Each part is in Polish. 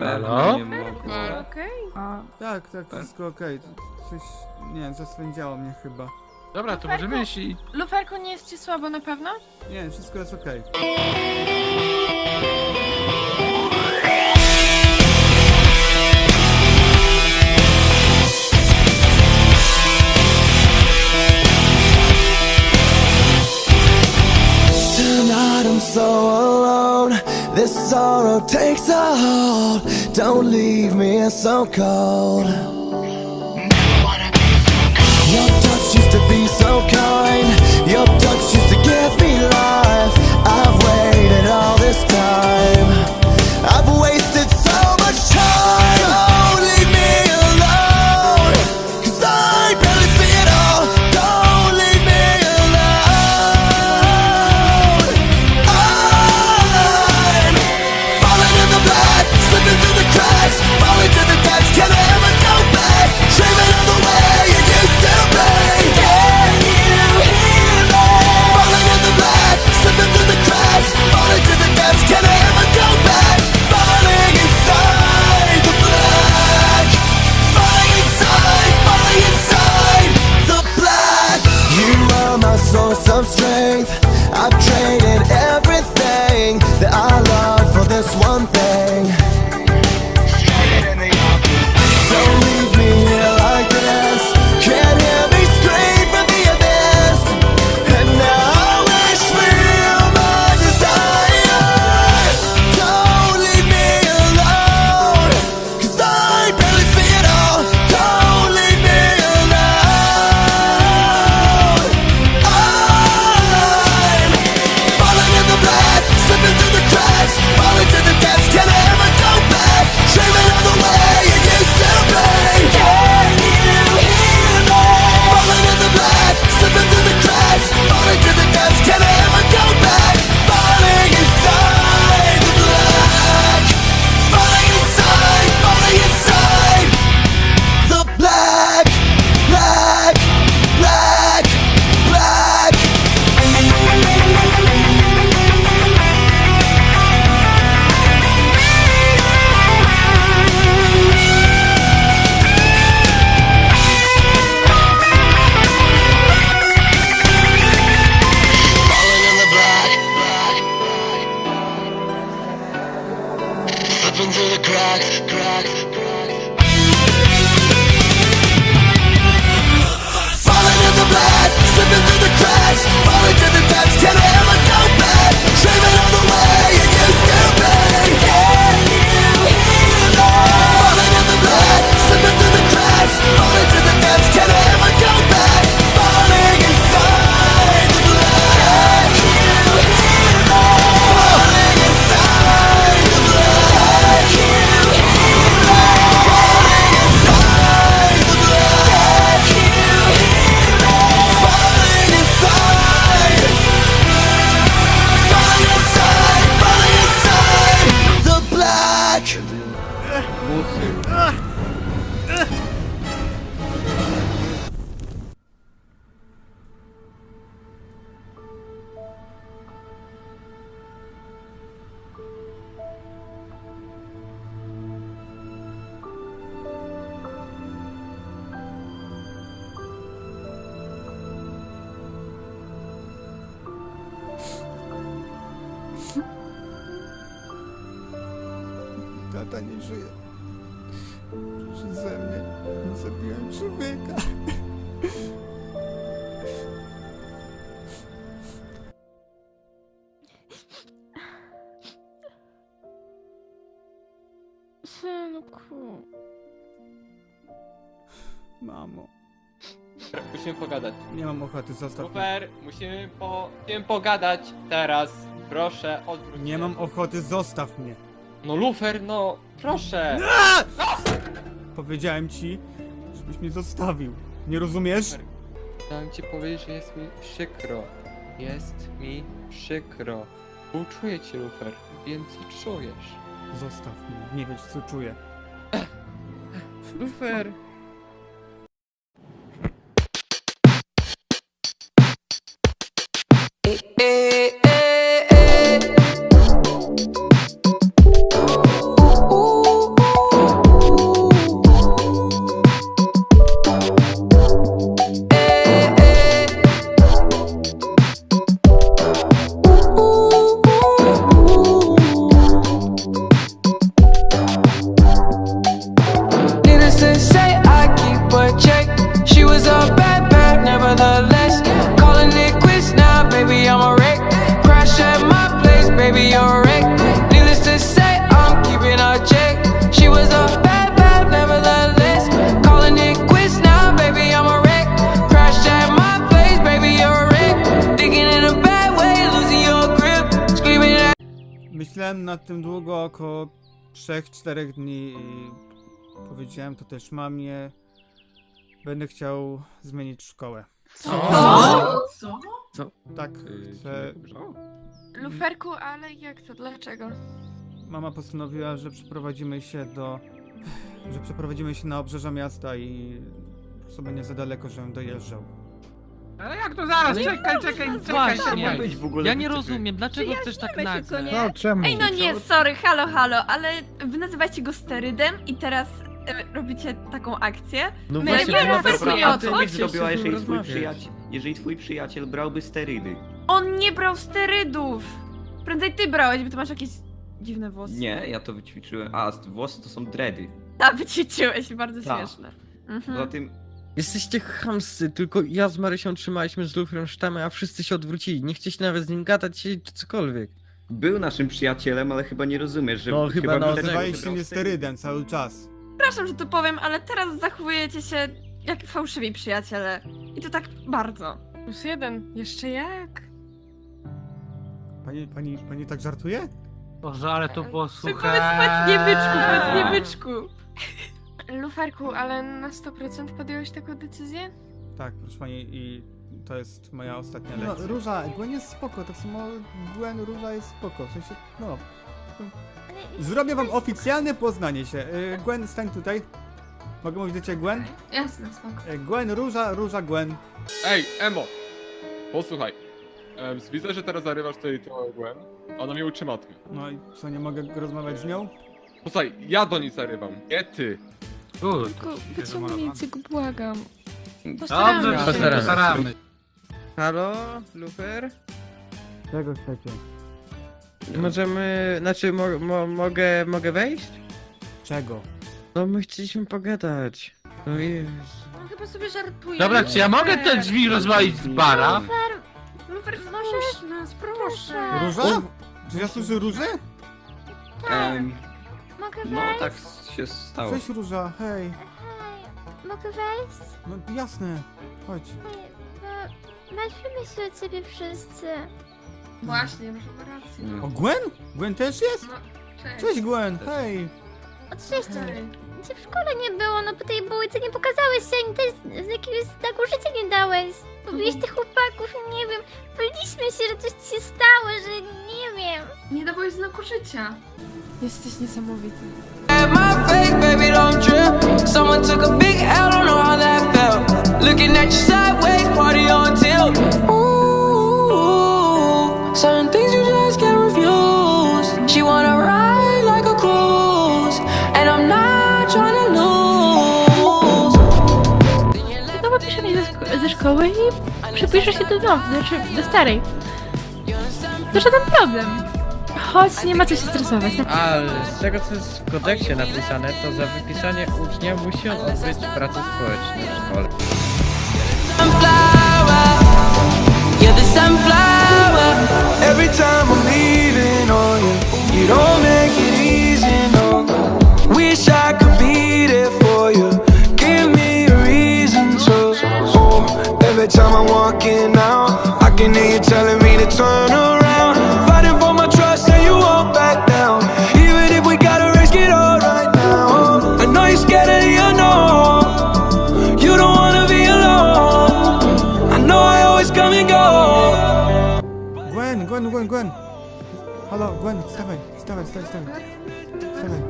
Halo? Tak. Tak, tak, tak, wszystko okej. Coś, nie, zaswędziało mnie chyba. Dobra, to możemy iść i... Luferku, nie jest ci słabo na pewno? Nie, wszystko jest okej. love takes a hold. Don't leave me so cold. Your touch used to be so kind. Your touch used to give me life. crack, crack. No Tomku. Mamo. Tak, musimy pogadać. Nie mam ochoty, zostaw mnie. Super, musimy po... musimy pogadać teraz. Proszę, odwróć Nie się. mam ochoty, zostaw mnie. No Lufer, no, proszę! Powiedziałem ci, żebyś mnie zostawił. Nie rozumiesz? Chciałem ci powiedzieć, że jest mi przykro. Jest mi przykro. Uczuję cię, Lufer. Wiem, co czujesz. Zostaw mnie, nie wiesz co czuję. do Fero. Myślałem nad tym długo, około 3-4 dni i powiedziałem to też mamie. Będę chciał zmienić szkołę. Co? Tak, chcę. Luferku, ale jak to? Dlaczego? Mama postanowiła, że przeprowadzimy się do. że przeprowadzimy się na obrzeża miasta i sobie nie za daleko, żebym dojeżdżał. Ale jak to zaraz? Ale- Czekaj, czekaj, czekaj. Właśnie, czekaj. być w ogóle ja nie rozumiem, dlaczego chcesz tak nagle? No czemu? Ej, no nie, sorry, halo, halo, ale wy nazywacie go sterydem i teraz e, robicie taką akcję? No My właśnie, nie no rozumiem, dobra, o a ty co? nie chcesz zrobiła, się z nim jeżeli twój, rozmawiać. przyjaciel, jeżeli twój przyjaciel brałby sterydy. On nie brał sterydów! Prędzej ty brałeś, bo ty masz jakieś dziwne włosy. Nie, ja to wyćwiczyłem. A, włosy to są dready. A, wyćwiczyłeś, bardzo Tak. śmieszne. Poza Mhm. tym, Jesteście chamscy, tylko ja z Marysią trzymaliśmy z Lufrem sztamę, a wszyscy się odwrócili. Nie chcieliście nawet z nim gadać czy cokolwiek. był naszym przyjacielem, ale chyba nie rozumiesz, że No, chyba na brał mnie sterydy. sterydem cały czas. Przepraszam, że to powiem, ale teraz zachowujecie się jak fałszywi przyjaciele. I to tak bardzo. Plus jeden, jeszcze jak? Pani, pani, pani tak żartuje? Boże, ale to było Ty suche. powiedz, powiedz nie byczku, powiedz nie byczku. Luferku, ale na 100% podjąłeś taką decyzję? Tak, proszę pani, i to jest moja ostatnia No, lekcja. Róża, Gwen jest spoko, tak samo Gwen, Róża jest spoko, w sensie, no. Zrobię wam oficjalne poznanie się. Y, Gwen, stań tutaj. Mogę mówić do ciebie Gwen? Jasne, spoko. Y, Gwen, Róża, Róża, Gwen. Ej, Emo! Posłuchaj. Em, widzę, że teraz zarywasz tutaj to Gwen. Ona mi uczy matmy. No i co, nie mogę rozmawiać z nią? Posłuchaj, ja do niej zarywam, nie ty. Kurde, Tylko się wyciągnij zamalowałem. język, błagam. Dobrze, Postaramy się się. Postaramy. postaramy. Halo, Lufer? Czego chcecie? Możemy, znaczy mo, mo, mogę, mogę wejść? Czego? No my chcieliśmy pogadać. No Jezu. On chyba sobie żartuje. Dobra, czy ja mogę te drzwi rozwalić z bara? Lufer, możesz nas, proszę. Róża? Czy ja słyszę Różę? Em, Mogę no wejść? tak się stało. Cześć Róża, hej. Hej, mogę wejść? No jasne, chodź. Hej, no, martwimy się o ciebie wszyscy. Właśnie, może ma rację. No. O Gwen? Gwen też jest? No, cześć. Cześć Gwen, hej. Od sześciu Hej. Cię w szkole nie było, no po tej bułce nie pokazałeś się, ani też z jakiegoś znaku życia nie dałeś. Pobiłeś tych chłopaków, nie wiem, byliśmy się, że coś ci się stało, że nie wiem. Nie dawałeś znaku życia. Jesteś niesamowity. At my face, baby, don't trip. Someone took a big L, don't know how that felt. Looking at you sideways, party on tilt. Ooh, certain things szkoły i przypiszę się do domu, znaczy do starej. To żaden problem. Chodź, nie ma co się stresować. Ale z tego co jest w kodeksie napisane, to za wypisanie ucznia musi on odbyć pracę społeczną w szkole. Sunflower, you're the sunflower. Gwen, wstawaj, wstawaj, wstawaj, wstawaj. Wstawaj.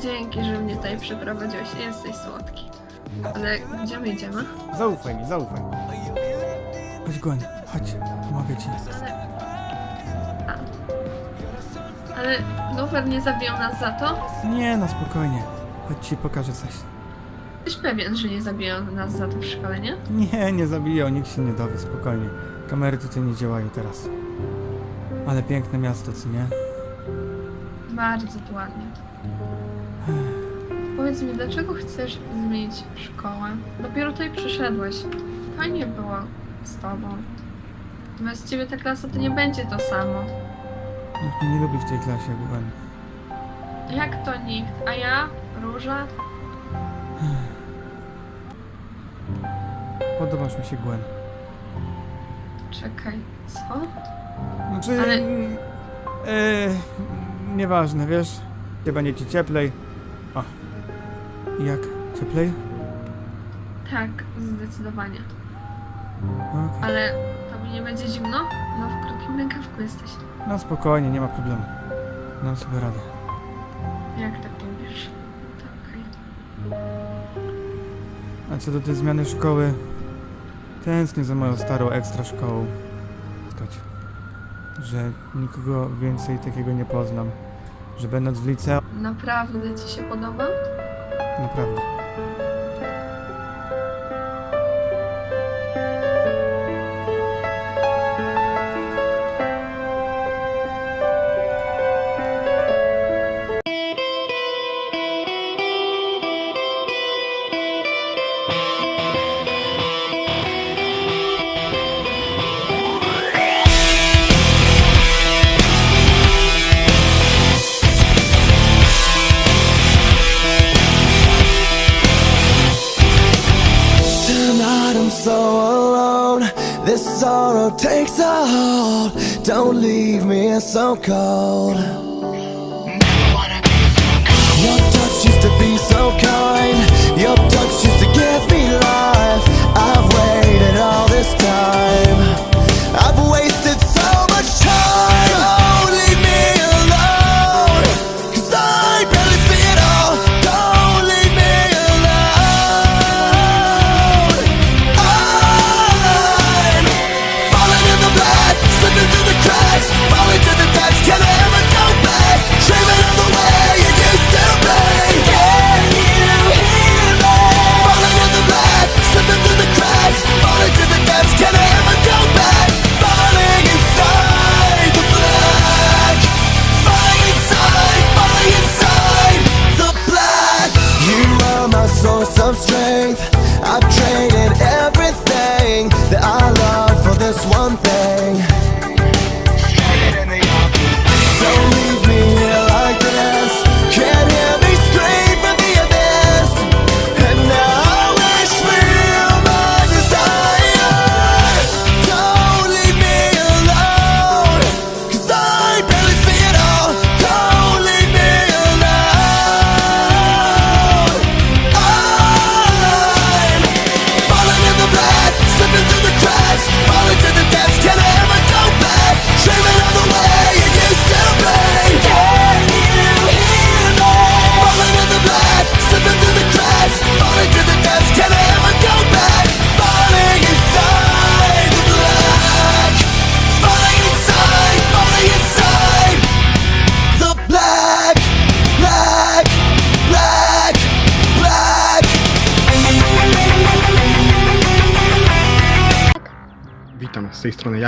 Dzięki, że mnie tutaj przyprowadziłeś. Jesteś słodki. Ale gdzie my idziemy? Zaufaj mi, zaufaj. Chodź Gwen, chodź, pomogę ci. Ale Lufer nie zabiją nas za to? Nie no, spokojnie. Chodź ci pokażę coś. Jesteś pewien, że nie zabiją nas za to w szkole, nie? Nie, nie zabiją, nikt się nie dowie, spokojnie. Kamery tutaj nie działają teraz. Ale piękne miasto, co nie? Bardzo tu ładnie. Powiedz mi, dlaczego chcesz zmienić szkołę? Dopiero tutaj przyszedłeś. Fajnie było z tobą. Bez ciebie ta klasa to nie będzie to samo. Nikt mnie nie lubi w tej klasie, Gwen. Jak to nikt? A ja? Róża? Podobasz mi się, Gwen. Czekaj, co? Znaczy... Ale- E, nieważne, wiesz? Gdzie będzie ci cieplej. O. Jak? Cieplej? Tak, zdecydowanie. Okej. Ale tobie nie będzie zimno? No w krótkim rękawku jesteś. No spokojnie, nie ma problemu. Dam sobie radę. Jak tak mówisz? To okej. A co do tej zmiany szkoły, tęsknię za moją starą ekstra szkołą. Że nikogo więcej takiego nie poznam. Że będąc w liceum, Naprawdę ci się podoba? naprawdę.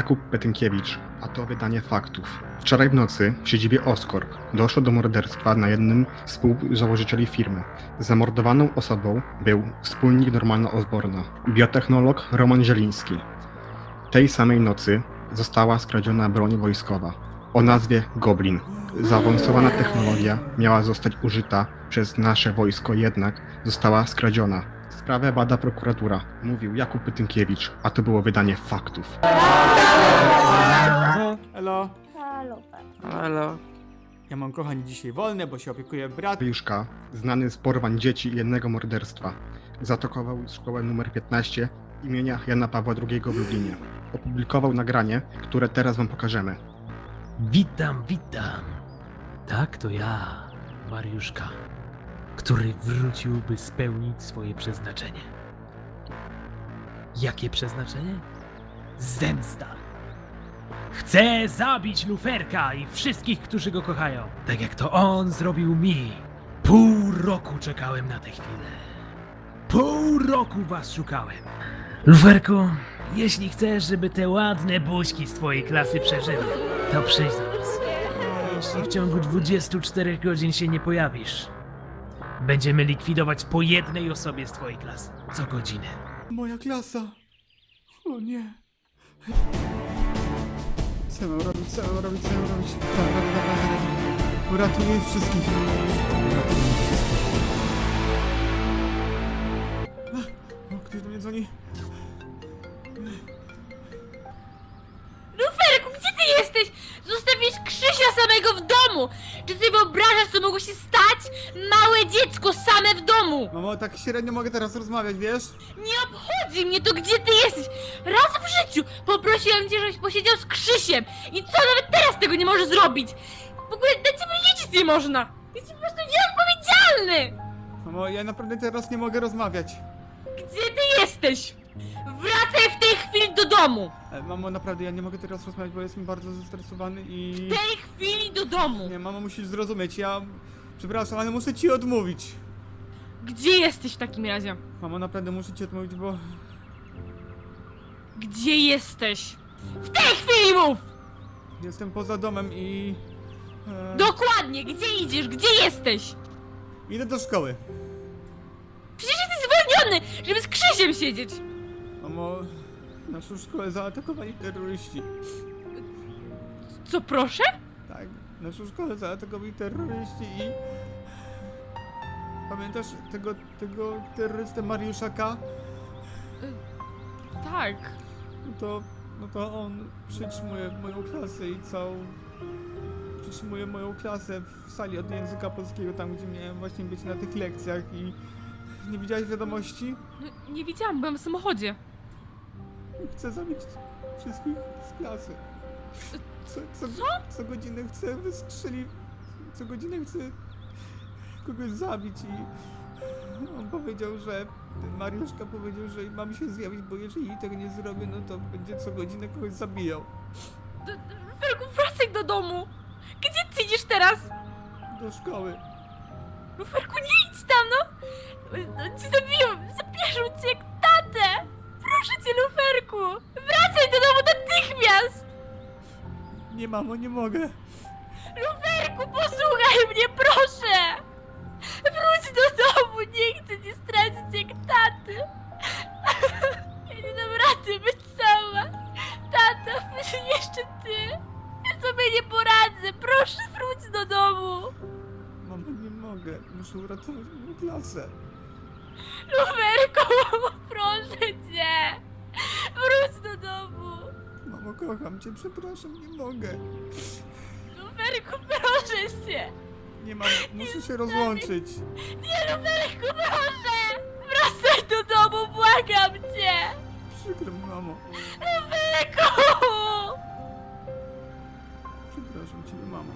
Jakub Petynkiewicz, a to wydanie faktów. Wczoraj w nocy w siedzibie Oscorp doszło do morderstwa na jednym z współzałożycieli firmy. Zamordowaną osobą był wspólnik Normana Osborna, biotechnolog Roman Zieliński. Tej samej nocy została skradziona broń wojskowa o nazwie Goblin. Zaawansowana technologia miała zostać użyta przez nasze wojsko, jednak została skradziona. Sprawę bada prokuratura, mówił Jakub Pytynkiewicz, a to było wydanie faktów. Elo, Halo. ja mam kochani dzisiaj wolne, bo się opiekuję brat. Juszka, znany z porwań dzieci i jednego morderstwa, zaatakował szkołę numer 15 imienia Jana Pawła II w Lublinie. Opublikował nagranie, które teraz wam pokażemy. Witam, witam. Tak, to ja, Mariuszka, który wrócił, by spełnić swoje przeznaczenie. Jakie przeznaczenie? Zemsta. Chcę zabić Luferka i wszystkich, którzy go kochają. Tak jak to on zrobił mi. Pół roku czekałem na tę chwilę. Pół roku was szukałem. Luferku, jeśli chcesz, żeby te ładne buźki z twojej klasy przeżyły, to przyjdź do nas. Jeśli w ciągu 24 godzin się nie pojawisz, Będziemy likwidować po jednej osobie z twojej klasy. Co godzinę. Moja klasa. O nie. Co mam robić, co mam robić, co mam robić? Uratuję ich wszystkich. Uratuję ich wszystkich. O, ktoś do mnie dzwoni. Luferku, gdzie ty jesteś? Zostawiłeś Krzysia samego w domu! Czy ty wyobrażasz, co mogło się stać? Małe dziecko same w domu! Mamo, tak średnio mogę teraz rozmawiać, wiesz? Nie obchodzi mnie to, gdzie ty jesteś! Raz w życiu poprosiłem cię, żebyś posiedział z Krzysiem! I co, nawet teraz tego nie możesz zrobić! W ogóle na ciebie liczyć nie można! Jesteś po prostu nieodpowiedzialny! Mamo, ja naprawdę teraz nie mogę rozmawiać. Gdzie ty jesteś? Wracaj w tej chwili do domu! E, Mamo, naprawdę ja nie mogę teraz rozmawiać, bo jestem bardzo zestresowany i... W tej chwili do domu! Nie, mamo, musisz zrozumieć, ja... Przepraszam, ale muszę ci odmówić. Gdzie jesteś w takim razie? Mamo, naprawdę muszę ci odmówić, bo... Gdzie jesteś? W tej chwili mów! Jestem poza domem i... E, Dokładnie, gdzie idziesz? Gdzie jesteś? Idę do szkoły. Przecież jesteś zwolniony, żeby z Krzysiem siedzieć! Mamo, naszą szkołę zaatakowali terroryści. Co proszę? Tak, naszą szkołę zaatakowali terroryści i... Pamiętasz tego, tego terrorystę Mariuszaka? Tak. No to, no to on przytrzymuje moją klasę i całą... Przytrzymuje moją klasę w sali od języka polskiego, tam gdzie miałem właśnie być na tych lekcjach i... Nie widziałeś wiadomości? No, nie widziałam, byłam w samochodzie. Chcę zabić wszystkich z klasy. Co, co, co godzinę chcę wystrzelić. Co godzinę chcę kogoś zabić i on powiedział, że ten Mariuszka powiedział, że mam się zjawić, bo jeżeli tego nie zrobię, no to będzie co godzinę kogoś zabijał. Fergu, wracaj do domu! Gdzie ty idziesz teraz? Do szkoły. Luferku, nie idź tam, no! No, Ci zabiją, zabierzą cię jak tatę! Proszę cię, Luferku! Wracaj do domu natychmiast! Nie mamo, nie mogę. Luferku, posłuchaj mnie, proszę! Wróć do domu, nie chcę cię stracić jak taty! Ja nie dam rady być sama! Tata, jeszcze ty! Ja sobie nie poradzę, proszę wróć do domu! Mamo, nie mogę. Muszę uratować moją klasę. Luferku, proszę cię! Wróć do domu! Mamo, przepraszam, nie mogę. Luferku, proszę cię! Nie mam, muszę się rozłączyć. Nie, Luferku, proszę! Wracaj do domu, błagam cię! Przykro mi, mamo. Luferku! Przepraszam cię, mamo.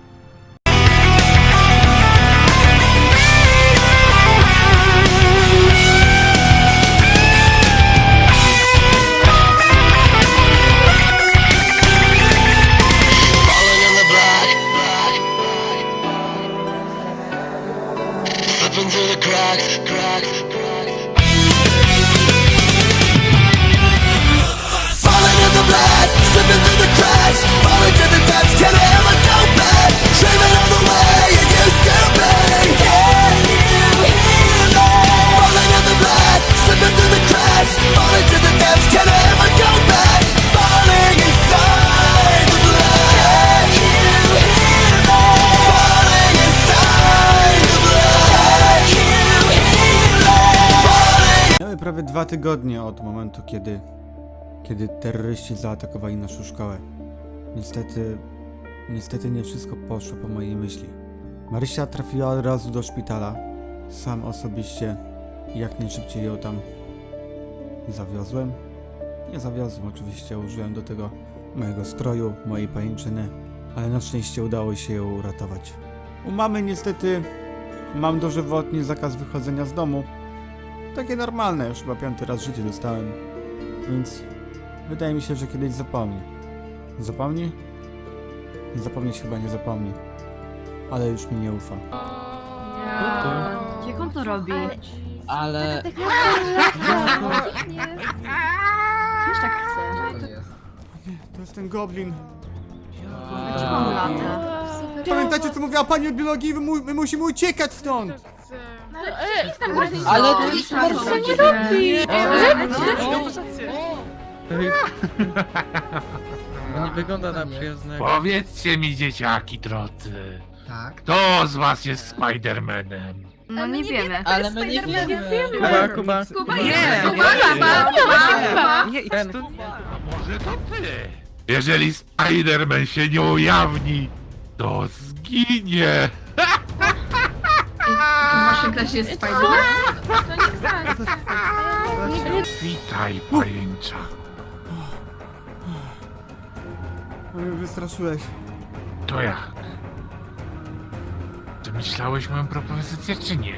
Prawie dwa tygodnie od momentu, kiedy, kiedy terroryści zaatakowali naszą szkołę. Niestety, niestety nie wszystko poszło po mojej myśli. Marysia trafiła od razu do szpitala. Sam osobiście jak najszybciej ją tam zawiozłem. Nie zawiozłem oczywiście, użyłem do tego mojego stroju, mojej pajęczyny, ale na szczęście udało się ją uratować. U mamy niestety mam dożywotni zakaz wychodzenia z domu, takie normalne, już chyba piąty raz w życiu dostałem. Więc wydaje mi się, że kiedyś zapomni. Zapomni? Zapomnieć chyba nie zapomni. Ale już mi nie ufa. Jak on to robi? Ale... Też tak chce. To jest ten goblin. Dlaczego on lata? Pamiętacie co mówiła pani od biologii? My, mu- my musimy uciekać stąd! Ale to już Co nie robi? Ej. To nie wygląda na przyjaznego. Powiedzcie mi, dzieciaki drodzy, Tak. kto z was jest Spidermanem? No nie wiemy. Ale my nie wiemy. Kuba, Kuba. Kuba Nie, jest. Kuba, nie, Kuba, Kuba, nie, Kuba. Ten, A może to ty? Jeżeli Spiderman się nie ujawni, to zginie. W waszej klasie jest Spiderman? To nie. Witaj, pajęcza. Oj, Wystraszyłeś. To jak? Czy myślałeś moją propozycję, czy nie?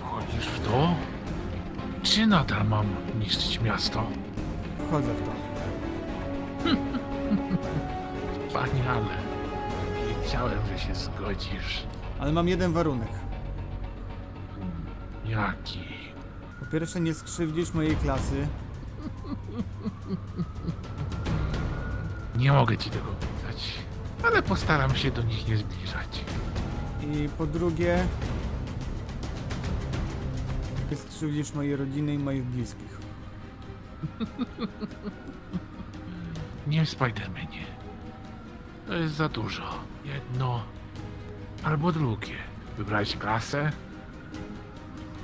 Wchodzisz w to? Czy nadal mam niszczyć miasto? Wchodzę w to. Wspaniale. Wiedziałem, że się zgodzisz. Ale mam jeden warunek. Jaki? Po pierwsze nie skrzywdzisz mojej klasy. Nie mogę ci tego obiecać, ale postaram się do nich nie zbliżać. I po drugie... Nie skrzywdzisz mojej rodziny i moich bliskich. Nie w Spidermanie. To jest za dużo. Jedno albo drugie. Wybrałeś klasę,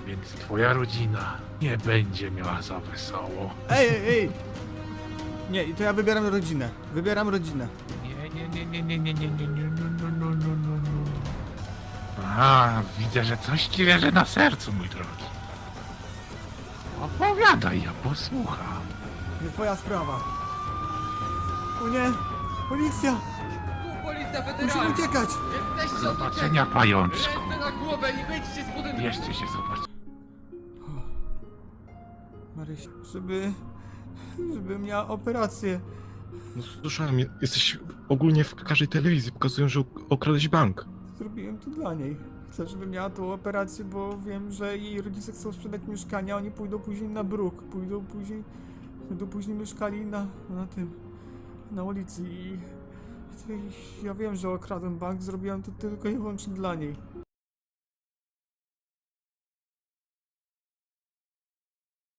więc twoja rodzina nie będzie miała za wesoło. Ej, ej, ej! Nie, to ja wybieram rodzinę. Wybieram rodzinę. Nie, nie, nie, nie, nie, nie, nie, nie, nie, no, no, no, no, no. A, widzę, że coś ci leży na sercu, mój drogi. Opowiadaj, ja posłucham. Nie twoja sprawa. O nie! Policja! Policja Musimy uciekać! Jesteście Do zobaczenia, pajączku. Ręce na głowę i wyjdźcie z budynku! Jeszcze się zobaczy. Maryś, żeby... żeby miała operację. No słyszałem, je- jesteś ogólnie w każdej telewizji, pokazują, że okradłeś bank. Zrobiłem to dla niej. Chcę, żeby miała tą operację, bo wiem, że jej rodzice chcą sprzedać mieszkania, oni pójdą później na bruk, pójdą później, będą później mieszkali na, na tym, na ulicy i, i ja wiem, że okradłem bank, zrobiłem to tylko i wyłącznie dla niej.